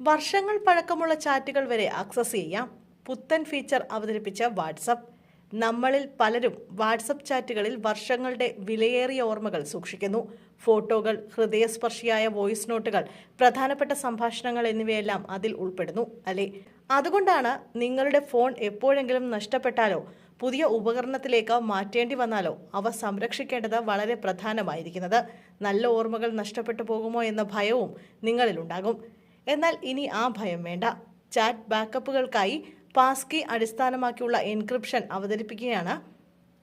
വർഷങ്ങൾ പഴക്കമുള്ള ചാറ്റുകൾ വരെ ആക്സസ് ചെയ്യാം. പുത്തൻ ഫീച്ചർ അവതരിപ്പിച്ച വാട്സപ്പ് നമ്മളിൽ പലരും വാട്സപ്പ് ചാറ്റുകളിൽ വർഷങ്ങളുടെ വിലയേറിയ ഓർമ്മകൾ സൂക്ഷിക്കുന്നു. ഫോട്ടോകൾ ഹൃദയസ്പർശിയായ വോയിസ് നോട്ടുകൾ പ്രധാനപ്പെട്ട സംഭാഷണങ്ങൾ എന്നിവയെല്ലാം അതിൽ ഉൾപ്പെടുന്നു അല്ലേ? അതുകൊണ്ടാണ് നിങ്ങളുടെ ഫോൺ എപ്പോഴെങ്കിലും നഷ്ടപ്പെട്ടാലോ പുതിയ ഉപകരണത്തിലേക്ക് മാറ്റേണ്ടി വന്നാലോ അവ സംരക്ഷിക്കേണ്ടത് വളരെ പ്രധാനമായിരിക്കുന്നത്. നല്ല ഓർമ്മകൾ നഷ്ടപ്പെട്ടു പോകുമോ എന്ന ഭയവും നിങ്ങളിലുണ്ടാകും എന്നാൽ ഇനി ആ ഭയം വേണ്ട. ചാറ്റ് ബാക്കപ്പുകൾക്കായി പാസ്കി അടിസ്ഥാനമാക്കിയുള്ള എൻക്രിപ്ഷൻ അവതരിപ്പിക്കുകയാണ്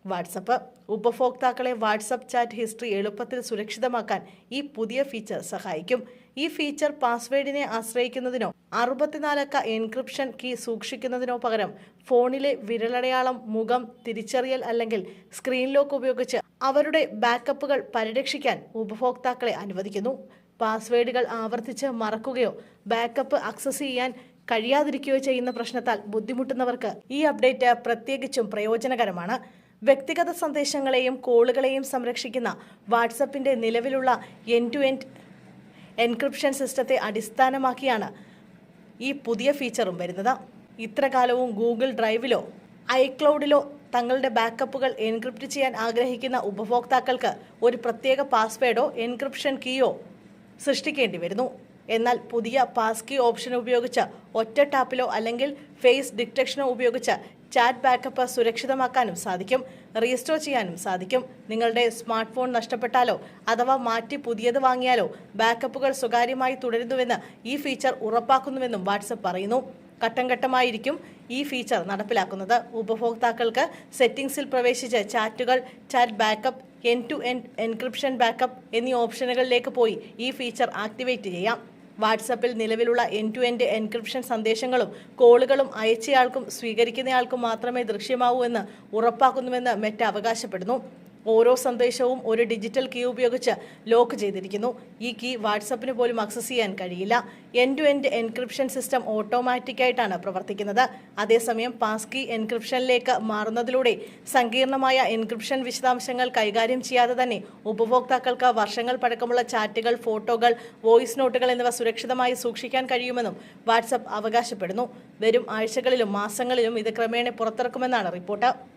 വാട്സപ്പ്. ഉപഭോക്താക്കളെ വാട്സപ്പ് ചാറ്റ് ഹിസ്റ്ററി എളുപ്പത്തിൽ സുരക്ഷിതമാക്കാൻ ഈ പുതിയ ഫീച്ചർ സഹായിക്കും. ഈ ഫീച്ചർ പാസ്വേഡിനെ ആശ്രയിക്കുന്നതിനോ അറുപത്തിനാലക്ക എൻക്രിപ്ഷൻ കീ സൂക്ഷിക്കുന്നതിനോ പകരം ഫോണിലെ വിരലടയാളം മുഖം തിരിച്ചറിയൽ അല്ലെങ്കിൽ സ്ക്രീൻ ലോക്ക് ഉപയോഗിച്ച് അവരുടെ ബാക്കപ്പുകൾ പരിരക്ഷിക്കാൻ ഉപഭോക്താക്കളെ അനുവദിക്കുന്നു. പാസ്വേഡുകൾ ആവർത്തിച്ച് മറക്കുകയോ ബാക്കപ്പ് ആക്സസ് ചെയ്യാൻ കഴിയാതിരിക്കുകയോ ചെയ്യുന്ന പ്രശ്നത്താൽ ബുദ്ധിമുട്ടുന്നവർക്ക് ഈ അപ്ഡേറ്റ് പ്രത്യേകിച്ചും പ്രയോജനകരമാണ്. വ്യക്തിഗത സന്ദേശങ്ങളെയും കോളുകളെയും സംരക്ഷിക്കുന്ന വാട്സപ്പിന്റെ നിലവിലുള്ള എൻ ടു എൻഡ് എൻക്രിപ്ഷൻ സിസ്റ്റത്തെ അടിസ്ഥാനമാക്കിയാണ് ഈ പുതിയ ഫീച്ചറും വരുന്നത്. ഇത്രകാലവും ഗൂഗിൾ ഡ്രൈവിലോ ഐക്ലൗഡിലോ തങ്ങളുടെ ബാക്കപ്പുകൾ എൻക്രിപ്റ്റ് ചെയ്യാൻ ആഗ്രഹിക്കുന്ന ഉപഭോക്താക്കൾക്ക് ഒരു പ്രത്യേക പാസ്വേഡോ എൻക്രിപ്ഷൻ കീയോ സൃഷ്ടിക്കേണ്ടി വരുന്നു എന്നാൽ പുതിയ പാസ് കീ ഓപ്ഷൻ ഉപയോഗിച്ച് ഒറ്റ ടാപ്പിലോ അല്ലെങ്കിൽ ഫേസ് ഡിറ്റക്ഷനോ ഉപയോഗിച്ച് ചാറ്റ് ബാക്കപ്പ് സുരക്ഷിതമാക്കാനും സാധിക്കും. റീസ്റ്റോർ ചെയ്യാനും സാധിക്കും. നിങ്ങളുടെ സ്മാർട്ട് ഫോൺ നഷ്ടപ്പെട്ടാലോ അഥവാ മാറ്റി പുതിയത് വാങ്ങിയാലോ ബാക്കപ്പുകൾ സ്വകാര്യമായി തുടരുന്നുവെന്ന് ഈ ഫീച്ചർ ഉറപ്പാക്കുന്നുവെന്നും വാട്സപ്പ് പറയുന്നു. ഘട്ടം ഘട്ടമായിരിക്കും ഈ ഫീച്ചർ നടപ്പിലാക്കുന്നത്. ഉപഭോക്താക്കൾക്ക് സെറ്റിംഗ്സിൽ പ്രവേശിച്ച് ചാറ്റുകൾ chat backup N to N encryption backup എന്നീ ഓപ്ഷനുകളിലേക്ക് പോയി ഈ ഫീച്ചർ ആക്ടിവേറ്റ് ചെയ്യാം. വാട്സപ്പിൽ നിലവിലുള്ള എൻ ടു എൻഡ് എൻക്രിപ്ഷൻ സന്ദേശങ്ങളും കോളുകളും അയച്ചയാൾക്കും സ്വീകരിക്കുന്നയാൾക്കും മാത്രമേ ദൃശ്യമാവൂ എന്ന് ഉറപ്പാക്കുന്നുവെന്ന് മെറ്റ അവകാശപ്പെടുന്നു. ഓരോ സന്ദേശവും ഒരു ഡിജിറ്റൽ കീ ഉപയോഗിച്ച് ലോക്ക് ചെയ്തിരിക്കുന്നു. ഈ കീ വാട്സപ്പിന് പോലും ആക്സസ് ചെയ്യാൻ കഴിയില്ല. N to end encryption system ഓട്ടോമാറ്റിക്കായിട്ടാണ് പ്രവർത്തിക്കുന്നത്. അതേസമയം പാസ് കീ എൻക്രിപ്ഷനിലേക്ക് മാറുന്നതിലൂടെ സങ്കീർണമായ എൻക്രിപ്ഷൻ വിശദാംശങ്ങൾ കൈകാര്യം ചെയ്യാതെ തന്നെ ഉപഭോക്താക്കൾക്ക് വർഷങ്ങൾ പഴക്കമുള്ള ചാറ്റുകൾ ഫോട്ടോകൾ വോയിസ് നോട്ടുകൾ എന്നിവ സുരക്ഷിതമായി സൂക്ഷിക്കാൻ കഴിയുമെന്നും വാട്സപ്പ് അവകാശപ്പെടുന്നു. വരും ആഴ്ചകളിലും മാസങ്ങളിലും ഇത് ക്രമേണ പുറത്തിറക്കുമെന്നാണ് റിപ്പോർട്ട്.